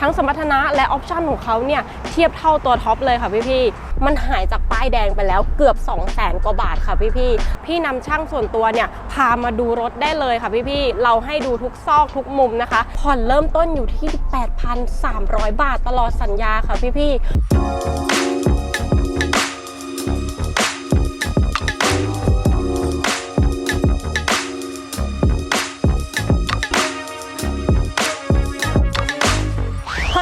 ทั้งสมรรถนะและออปชันของเขาเนี่ยเทียบเท่าตัวท็อปเลยค่ะพี่พี่มันหายจากป้ายแดงไปแล้วเกือบ 2 0 0แสนกว่าบาทค่ะพี่พี่พี่นำช่างส่วนตัวเนี่ยพามาดูรถได้เลยค่ะพี่พี่เราให้ดูทุกซอกทุกมุมนะคะผ่อนเริ่มต้นอยู่ที่ 8,300 บาทตลอดสัญญาค่ะพี่พี่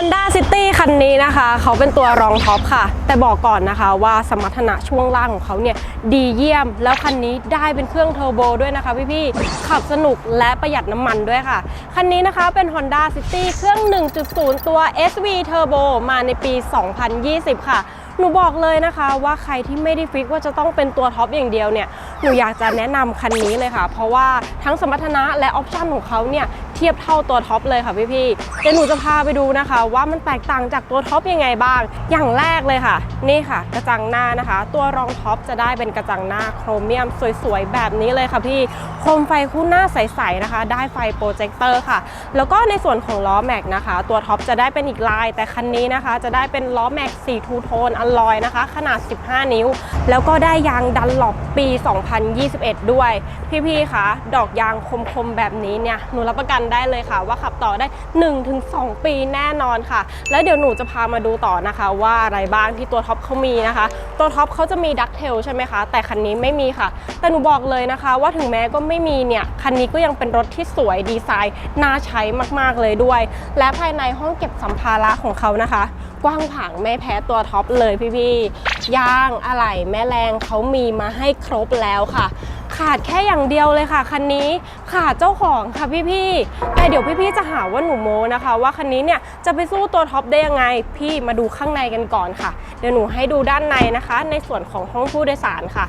Honda City คันนี้นะคะ เขาเป็นตัวรองท็อปค่ะ แต่บอกก่อนนะคะว่าสมรรถนะช่วงล่างของเขาเนี่ยดีเยี่ยม แล้วคันนี้ได้เป็นเครื่องเทอร์โบด้วยนะคะพี่ๆขับสนุกและประหยัดน้ำมันด้วยค่ะ คันนี้นะคะเป็น Honda City เครื่อง 1.0 ตัว SV Turbo มาในปี 2020 ค่ะหนูบอกเลยนะคะว่าใครที่ไม่ได้ฟิกว่าจะต้องเป็นตัวท็อปอย่างเดียวเนี่ยหนูอยากจะแนะนำคันนี้เลยค่ะ เพราะว่าทั้งสมรรถนะและออปชันของเขาเนี่ย เทียบเท่าตัวท็อปเลยค่ะพี่ๆเดี๋ยวหนูจะพาไปดูนะคะ ว่ามันแตกต่างจากตัวท็อปยังไงบ้าง อย่างแรกเลยค่ะ นี่ค่ะ กระจังหน้านะคะ ตัวรองท็อปจะได้เป็นกระจังหน้าโครเมียมสวยๆ แบบนี้เลยค่ะพี่โคมไฟคู่หน้าใสๆนะคะ ได้ไฟโปรเจคเตอร์ค่ะ แล้วก็ในส่วนของล้อแม็กนะคะ ตัวท็อปจะได้เป็นอีกลาย แต่คันนี้นะคะ จะได้เป็นล้อแม็กสีทูโทนอลลอยนะคะ ขนาด 15 นิ้ว แล้วก็ได้ยางดันหลบปี 2021 ด้วย พี่ๆคะดอกยางคมๆแบบนี้เนี่ยหนูรับประกันได้เลยค่ะ ว่าขับต่อได้ 1-2 ปีแน่นอนค่ะ แล้วเดี๋ยวหนูจะพามาดูต่อนะคะ ว่าอะไรบ้างที่ตัวท็อปเขามีนะคะ ตัวท็อปเขาจะมีดักเทลใช่ไหมคะ แต่คันนี้ไม่มีค่ะ แต่หนูบอกเลยนะคะ ว่าถึงแม้ก็ไม่มีเนี่ย คันนี้ก็ยังเป็นรถที่สวยดีไซน์น่าใช้มากๆเลยด้วย และภายในห้องเก็บสัมภาระของเขานะคะ กว้างผางไม่แพ้ตัวท็อปเลยพี่ๆยางอะไหล่แม่แรงเขามีมาให้ครบแล้วค่ะ ขาดแค่อย่างเดียวเลยค่ะ คันนี้ขาดเจ้าของค่ะพี่ๆแต่เดี๋ยวพี่ๆจะหาว่าหนูโมนะคะ ว่าคันนี้เนี่ยจะไปสู้ตัวท็อปได้ยังไง พี่มาดูข้างในกันก่อนค่ะ เดี๋ยวหนูให้ดูด้านในนะคะ ในส่วนของห้องผู้โดยสารค่ะ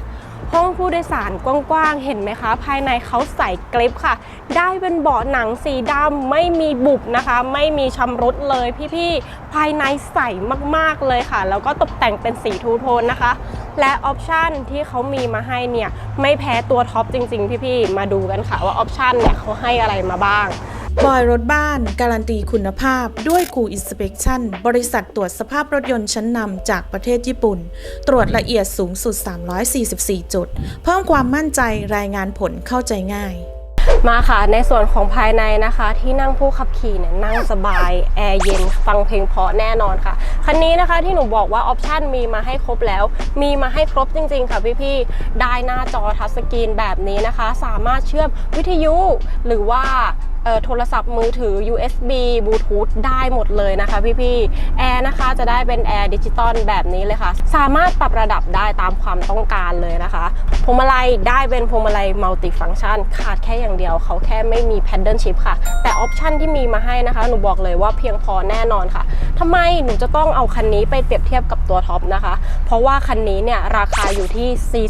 ห้องผู้โดยสารกว้างๆ เห็นไหมคะ ภายในเขาใส่กลิปค่ะ ได้เป็นเบาะหนังสีดำไม่มีบุบนะคะ ไม่มีชำรุดเลยพี่ๆ ภายในใส่มากๆเลยค่ะ แล้วก็ตกแต่งเป็นสีทูโทนนะคะ และออปชันที่เขามีมาให้เนี่ย ไม่แพ้ตัวท็อปจริงๆ พี่ๆ มาดูกันค่ะว่าออปชันเนี่ยเขาให้อะไรมาบ้าง บอยรถบ้าน การันตีคุณภาพด้วยกูอินสเป t ชั่นบริษัทตรวจสภาพรถยนต์ชั้นนำจากประเทศญี่ปุ่น ตรวจละเอียดสูงสุด 344 จุด เพิ่มความมั่นใจรายงานผลเข้าใจง่ายมาค่ะในส่วนของภายในนะคะ ที่นั่งผู้ขับขี่เนี่ยนั่งสบายแอร์เย็นฟังเพลงเพราะแน่นอนค่ะ คันนี้นะคะที่หนูบอกว่าออปชันมีมาให้ครบแล้ว มีมาให้ครบจริง ๆ ค่ะพี่ๆได้หน้าจอทัชสกรีนแบบนี้นะคะ สามารถเชื่อมวิทยุหรือว่าโทรศัพท์มือถือ USB บลูทูธได้หมดเลยนะคะพี่ๆแอร์นะคะจะได้เป็นแอร์ดิจิตอลแบบนี้เลยค่ะ สามารถปรับระดับได้ตามความต้องการเลยนะคะพวงมาลัยได้เป็นพวงมาลัยมัลติฟังชันขาดแค่อย่างเดียว เขาแค่ไม่มี Paddle Shift ค่ะ แต่ออปชันที่มีมาให้นะคะ หนูบอกเลยว่าเพียงพอแน่นอนค่ะทำไมหนูจะต้องเอาคันนี้ไปเปรียบเทียบกับตัวท็อปนะคะ เพราะว่าคันนี้เนี่ยราคาอยู่ที่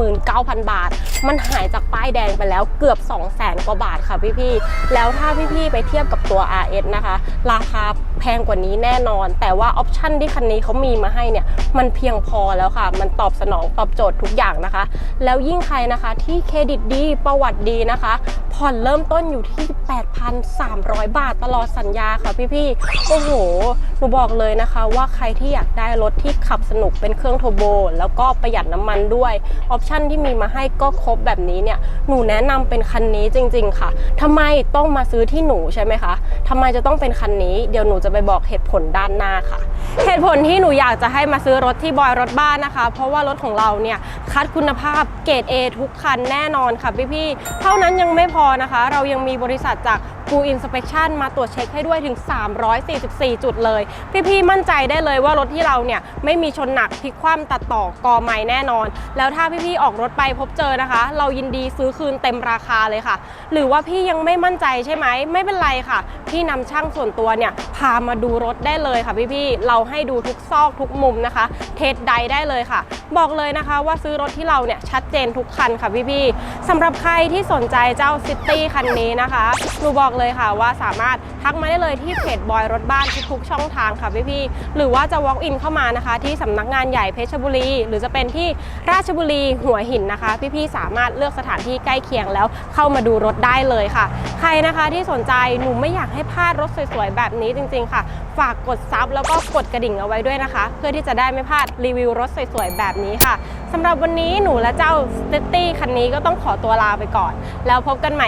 499,000 บาท มันหายจากป้ายแดงไปแล้วเกือบ 200,000 กว่าบาทค่ะพี่ๆแล้วถ้าพี่ๆไปเทียบกับตัว RS นะคะ ราคาแพงกว่านี้แน่นอน แต่ว่าออปชันที่คันนี้เขามีมาให้เนี่ย มันเพียงพอแล้วค่ะ มันตอบสนองตอบโจทย์ทุกอย่างนะคะ แล้วยิ่งใครนะคะที่เครดิตดีประวัติดีนะคะ ผ่อนเริ่มต้นอยู่ที่ 8,300 บาทตลอดสัญญาค่ะพี่ๆ โอ้โห หนูบอกเลยนะคะว่าใครที่อยากได้รถที่ขับสนุกเป็นเครื่องโทโบ แล้วก็ประหยัดน้ำมันด้วย ออปชันที่มีมาให้ก็ครบแบบนี้เนี่ย หนูแนะนำเป็นคันนี้จริง ๆ ค่ะทำไมต้องมาซื้อที่หนูใช่ไหมคะทำไมจะต้องเป็นคันนี้ เดี๋ยวหนูจะไปบอกเหตุผลด้านหน้าค่ะ เหตุผลที่หนูอยากจะให้มาซื้อรถที่บอยรถบ้านนะคะ เพราะว่ารถของเราเนี่ยคัดคุณภาพเกรด A ทุกคันแน่นอนค่ะพี่ๆ เท่านั้นยังไม่พอนะคะ เรายังมีบริษัทจากกูอินสเป t ชันมาตรวจเช็คให้ด้วยถึง 344 จุดเลย พี่ๆ มั่นใจได้เลยว่ารถที่เราเนี่ย ไม่มีชนหนักพลิกคว่ำตัดต่อกอไม้แน่นอน แล้วถ้าพี่ๆ ออกรถไปพบเจอนะคะ เรายินดีซื้อคืนเต็มราคาเลยค่ะ หรือว่าพี่ยังไม่มั่นใจใช่ไหม ไม่เป็นไรค่ะ พี่นำช่างส่วนตัวเนี่ย พามาดูรถได้เลยค่ะพี่ๆ เราให้ดูทุกซอกทุกมุมนะคะ เทสไดได้เลยค่ะ บอกเลยนะคะว่าซื้อรถที่เราเนี่ยชัดเจนทุกคันค่ะพี่ๆสำหรับใครที่สนใจเจ้าซิตี้คันนี้นะคะหนูบอกเลยค่ะว่าสามารถทักมาได้เลยที่เพจบอยรถบ้านทุกๆช่องทางค่ะพี่ๆหรือว่าจะ walk in เข้ามานะคะ ที่สำนักงานใหญ่เพชรบุรี หรือจะเป็นที่ราชบุรีหัวหินนะคะ พี่ๆสามารถเลือกสถานที่ใกล้เคียงแล้วเข้ามาดูรถได้เลยค่ะ ใครนะคะที่สนใจหนูไม่อยากให้พลาดรถสวยๆแบบนี้จริง ๆ ค่ะ ฝากกดซับแล้วก็กดกระดิ่งเอาไว้ด้วยนะคะ เพื่อที่จะได้ไม่พลาดรีวิวรถสวยๆแบบนี้ค่ะสำหรับวันนี้หนูและเจ้าสตตตี้คันนี้ก็ต้องขอตัวลาไปก่อน แล้วพบกันใหม่